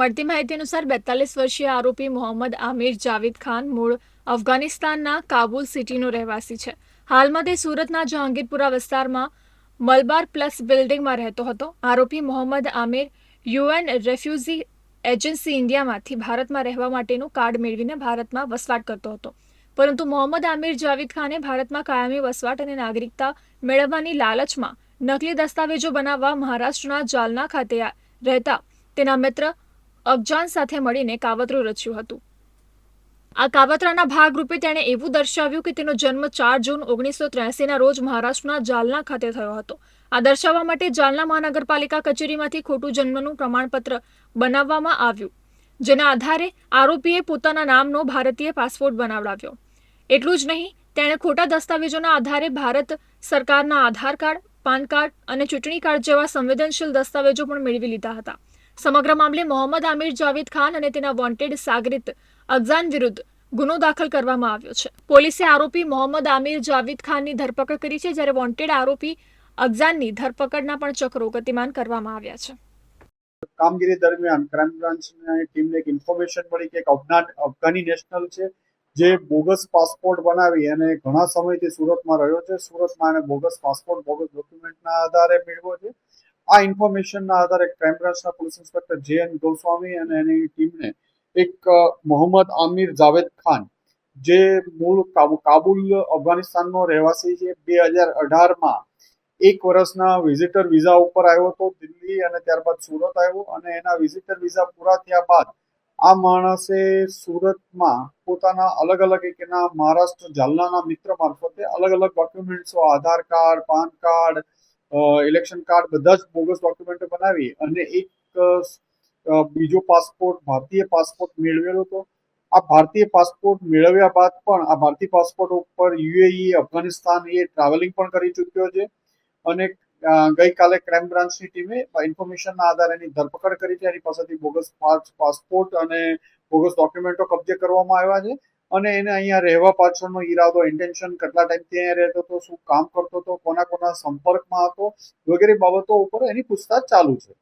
મળતી માહિતી અનુસાર બેતાલીસ વર્ષીય આરોપી મોહમ્મદ આમિર જાવેદ ખાન મૂળ અફઘાનિસ્તાનના કાબુલ સિટીનો રહેવાસી છે. હાલમાં તે સુરતના જહાંગીરપુરા વિસ્તારમાં મલબાર પ્લસ બિલ્ડિંગમાં રહેતો હતો. આરોપી Mohammad Amir UN refugee agency ઇન્ડિયામાંથી ભારતમાં રહેવા માટેનું કાર્ડ મેળવીને ભારતમાં વસવાટ કરતો હતો. પરંતુ મોહમ્મદ આમિર જાવેદ ખાને ભારતમાં કાયમી વસવાટ અને નાગરિકતા મેળવવાની લાલચમાં નકલી દસ્તાવેજો બનાવવા મહારાષ્ટ્રના જાલના ખાતે રહેતા તેના મિત્ર અફજાન સાથે મળીને કાવતરું રચ્યું હતું. આ કાવતરાના ભાગરૂપે તેણે એવું દર્શાવ્યું કે તેનો જન્મ ચાર જૂન ઓગણીસો ત્ર્યાસીના રોજ મહારાષ્ટ્રના જાલના ખાતે થયો હતો. આ દર્શાવવા માટે જાલના મહાનગરપાલિકા કચેરીમાંથી ખોટું જન્મનું પ્રમાણપત્ર બનાવવામાં આવ્યું, જેના આધારે આરોપીએ પોતાના નામનો ભારતીય પાસપોર્ટ બનાવડાવ્યો. એટલું જ નહીં, તેણે ખોટા દસ્તાવેજોના આધારે ભારત સરકારના આધાર કાર્ડ, પાન કાર્ડ અને ચૂંટણી કાર્ડ જેવા સંવેદનશીલ દસ્તાવેજો પણ મેળવી લીધા હતા. સમગ્ર મામલે મોહમ્મદ આમિર જાવેદ ખાન અને તેના વોન્ટેડ સાગરિત અફઝાન વિરુદ્ધ ગુનો દાખલ કરવામાં આવ્યો છે. પોલીસે આરોપી મોહમ્મદ આમિર જાવેદ ખાનની ધરપકડ કરી છે, જ્યારે વોન્ટેડ આરોપી અફઝાનની ધરપકડના પણ ચક્રો ગતિમાન કરવામાં આવ્યા છે. કામગીરી દરમિયાન ક્રાઇમ બ્રાન્ચની ટીમને એક ઇન્ફોર્મેશન મળી કે એક અફઘાન નેશનલ છે, જે બોગસ પાસપોર્ટ બનાવી અને ઘણા સમયથી સુરતમાં રહ્યો છે. સુરતમાં એને બોગસ પાસપોર્ટ બોગસ ડોક્યુમેન્ટના આધારે મેળવ્યો છે. આ ઇન્ફોર્મેશનના આધારે ક્રાઇમ બ્રાન્ચના police inspector J N Goswami અને એની ટીમને એક મોહમ્મદ આમિર જાવેદ ખાન, જે મૂળ કાબુ- કાબુલ, અફઘાનિસ્તાનનો રહેવાસી છે, બે હજાર અઢારમાં એક વર્ષના વિઝિટર વિઝા ઉપર આવ્યો હતો, દિલ્હી અને ત્યારબાદ સુરત આવ્યો અને એના વિઝિટર વિઝા પૂરા થયા બાદ આ માણસે સુરતમાં પોતાના અલગ અલગ એક એના મહારાષ્ટ્ર, જાલનાના મિત્ર મારફતે અલગ અલગ ડોક્યુમેન્ટ્સો Aadhaar card, PAN card election card બધા જ બોગસ ડોક્યુમેન્ટો બનાવી અને એક બીજો પાસપોર્ટ ભારતીય પાસપોર્ટ મેળવેલો હતો. આ ભારતીય પાસપોર્ટ મેળવ્યા બાદ પણ આ ભારતીય પાસપોર્ટ ઉપર યુએઈ અફઘાનિસ્તાન એ ટ્રાવેલિંગ પણ કરી ચૂક્યો છે. અને ગઈકાલે ક્રાઇમ બ્રાન્ચની ટીમે ઇન્ફોર્મેશનના આધારે એની ધરપકડ કરી છે. એની પાસેથી બોગસ પાસપોર્ટ અને બોગસ ડોક્યુમેન્ટો કબજે કરવામાં આવ્યા છે. અને એને અહીંયા રહેવા પાછળનો ઈરાદો ઇન્ટેન્શન કેટલા ટાઈમથી અહીંયા રહેતો હતો, શું કામ કરતો હતો, કોના કોના સંપર્કમાં હતો વગેરે બાબતો ઉપર એની પૂછતાછ ચાલુ છે.